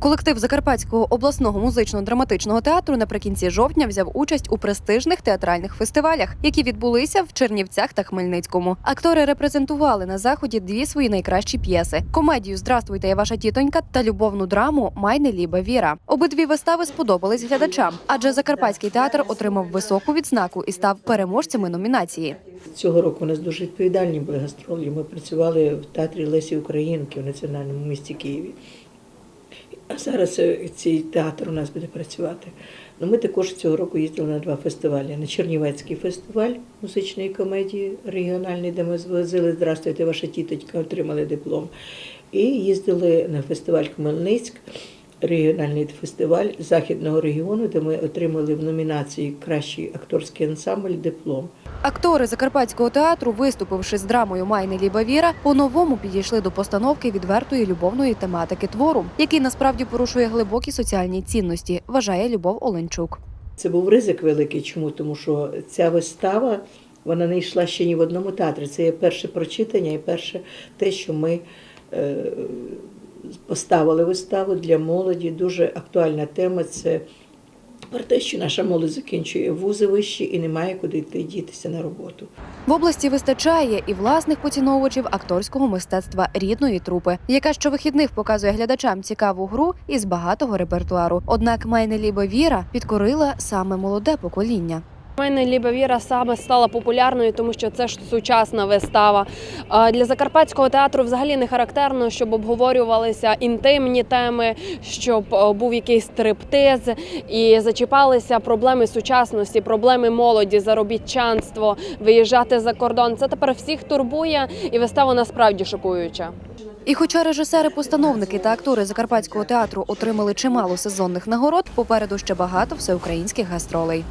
Колектив Закарпатського обласного музично-драматичного театру наприкінці жовтня взяв участь у престижних театральних фестивалях, які відбулися в Чернівцях та Хмельницькому. Актори репрезентували на заході дві свої найкращі п'єси: комедію Здравствуйте, я ваша тітонька та любовну драму Майне ліба віра. Обидві вистави сподобались глядачам, адже Закарпатський театр отримав високу відзнаку і став переможцями номінації. Цього року у нас дуже відповідальні були гастролі. Ми працювали в театрі Лесі Українки в національному місті Києві. А зараз е, цей театр у нас буде працювати. Ну, ми також цього року їздили на два фестивалі: на Чернівецький фестиваль музичної комедії регіональний, де ми звозили Здравствуйте, ваша тіточка, отримали диплом. І їздили на фестиваль Хмельницьк, регіональний фестиваль західного регіону, де ми отримали в номінації Кращий акторський ансамбль диплом. Актори Закарпатського театру, виступивши з драмою Майне ліба віра, по-новому підійшли до постановки відвертої любовної тематики твору, який насправді порушує глибокі соціальні цінності, вважає Любов Оленчук. Це був ризик великий. Чому? Тому що ця вистава вона не йшла ще ні в одному театрі. Це є перше прочитання і перше те, що ми е, поставили виставу для молоді. Дуже актуальна тема це про те, що наша молодь закінчує вузи вищі і не має куди йти дітися на роботу. В області вистачає і власних поціновувачів акторського мистецтва рідної трупи, яка щовихідних показує глядачам цікаву гру із багатого репертуару. Однак Майне ліба віра підкорила саме молоде покоління. Мене Ліба Віра саме стала популярною, тому що це ж сучасна вистава. Для закарпатського театру взагалі не характерно, щоб обговорювалися інтимні теми, щоб е, був якийсь стриптиз і зачіпалися проблеми сучасності, проблеми молоді, заробітчанство, виїжджати за кордон. Це тепер всіх турбує, і вистава насправді шокуюча. І хоча режисери-постановники та актори Закарпатського театру отримали чимало сезонних нагород, попереду ще багато всеукраїнських гастролей.